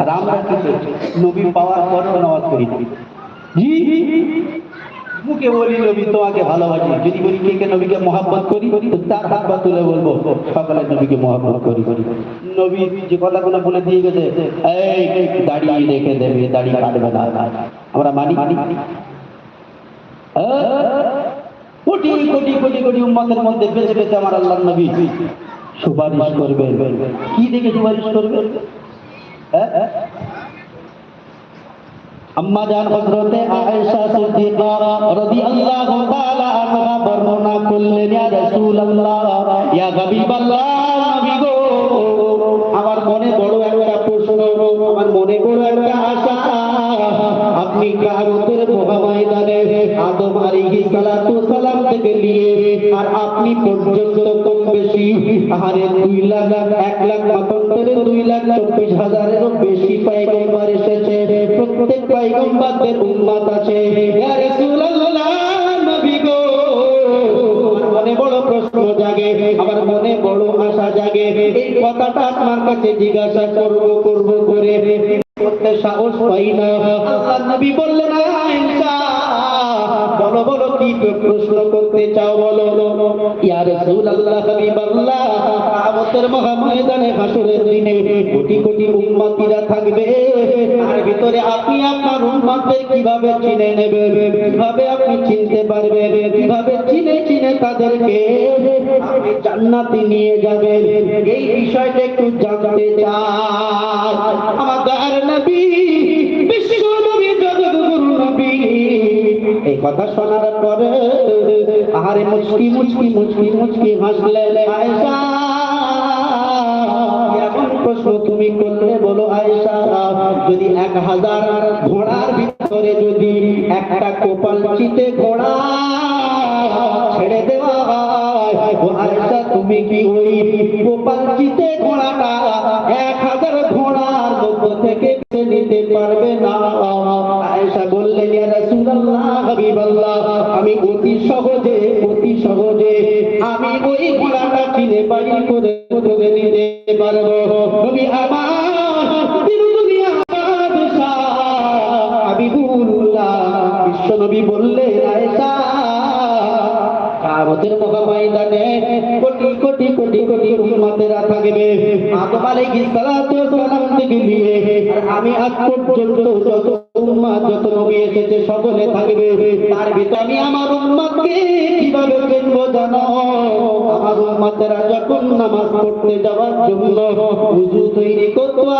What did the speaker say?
আর আমরা নবী পাওয়ার নামাজ পড়ি জি মুখে বলি, নবী তোমাকে ভালোবাসি। যদি বলি কে কে নবীকে মহাব্বত করি তার হাত পা তুলে বলব সকালে নবীকে মহাব্বত করি করি। নবী যে কথাগুলো বলে দিয়ে গেছে, এই দাড়ি রেখে দেবে দাড়ি কাটবে না। আমরা মানি মানি কোটি কোটি কোটি কোটি উম্মতের মধ্যে বেঁচে বেঁচে আমার আল্লাহ নবী সুপারিশ করবে কি দেখে সুপারিশ করবে? আম্মা জান হযরতে আয়েশা সিদ্দিকা রাদিয়াল্লাহু তাআলা আনহা বর্ণনা করলেন, ইয়া রাসূলুল্লাহ, ইয়া হাবিবাল্লাহ, নবী গো, আমার মনে বড় একটা প্রশ্ন, আমার মনে বড় একটা আশা। আপনি কার মহাময়দানে আদম আলাইহিস সালাতু সালাম থেকে নিয়ে আর আপনি পর্যন্ত কম বেশি? আহারে দুই লাখ, এক লাখ মতান্তরে দুই লাখ, চব্বিশ হাজারেরও বেশি পাইগম্বার এসেছে। প্রত্যেক পাইগম্বারদের উম্মাত আছে। মনে বড় প্রশ্ন জাগে মনে বড় আশা জাগে। এই কথাটা আপনার কাছে জিজ্ঞাসা করব করব করে। করতে সাহস পাই না। নবী বললেন বলো বলো কি প্রশ্ন করতে চাও বলো। ইয়া হাসরের দিনে কোটি কোটি উম্মতিরা থাকবে। তার ভিতরে আপনি আপনার উম্মতদের কীভাবে চিনে নেবেন কীভাবে আপনি চিনতে পারবেন, কীভাবে চিনে চিনে তাদেরকে আপনি জান্নাতে নিয়ে যাবেন? এই বিষয়টা একটু জানতে চাই। আমাদের নবী কথা শোনার পরে আহারে মুচকি মুচকি মুচকি মুচকি হাসলে আয়েশা। এমন প্রশ্ন তুমি করলে বলো আয়েশা। যদি এক হাজার ঘোড়ার ভিতরে যদি একটা কোপাল চিতে ঘোড়া ছেড়ে দেওয়া হয়, ও আয়েশা, তুমি কি ওই কোপাল চিতে ঘোড়াটা এক হাজার ঘোড়ার মধ্য থেকে নিতে পারবে না? আয়সা বললেন, ইয়া রাসূলুল্লাহ আমি অতি সহজে অতি সহজে আমি ওই ঘোড়াটা কিনে বাড়ি করে ধরে নিতে পারব। তুমি আমার দিন দুনিয়া বললে হাবিবুল্লাহ আয়েশা কামতের মহাময়দানে কোটি কোটি কোটি কোটি উম্মতেরা থাকবে। আদম আলাইহিস সালাতু সালাম থেকে নিয়ে আমি আজ পর্যন্ত যত উম্মত, যত নবী এসেছে, সকলে থাকবে। তার ভিতরে আমি আমার উম্মতকে কীভাবে চিনবো জানো? আমার উম্মতেরা যখন নামাজ পড়তে যাওয়ার জন্য উযু তৈরি করতে